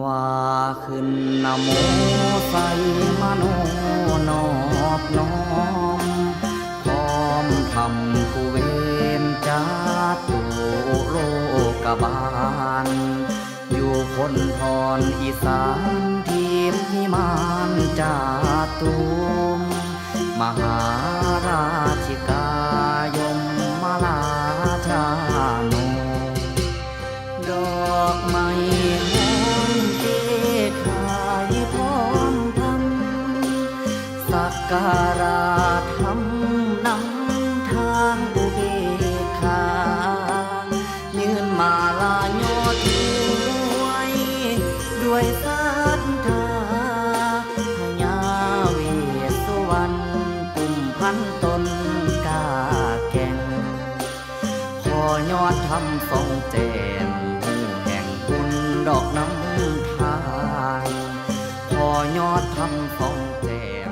ว่าขึ้นนโมใส่มโนนอบน้อมพร้อมทำกูเวนจาตุโลกบาล อยู่คนพรอีสานทีมพิมานจาตุมมหาราชิกา สักการะทำนำทางอุเบกขายืนมาลายอดด้วยด้วยศรัทธาพญาเวสสวรรณปุ่มพันตนกาแก่งขอยอดทำทรงแจมผู้แห่งบุญดอกน้ำทานขอยอดทำทรงแจม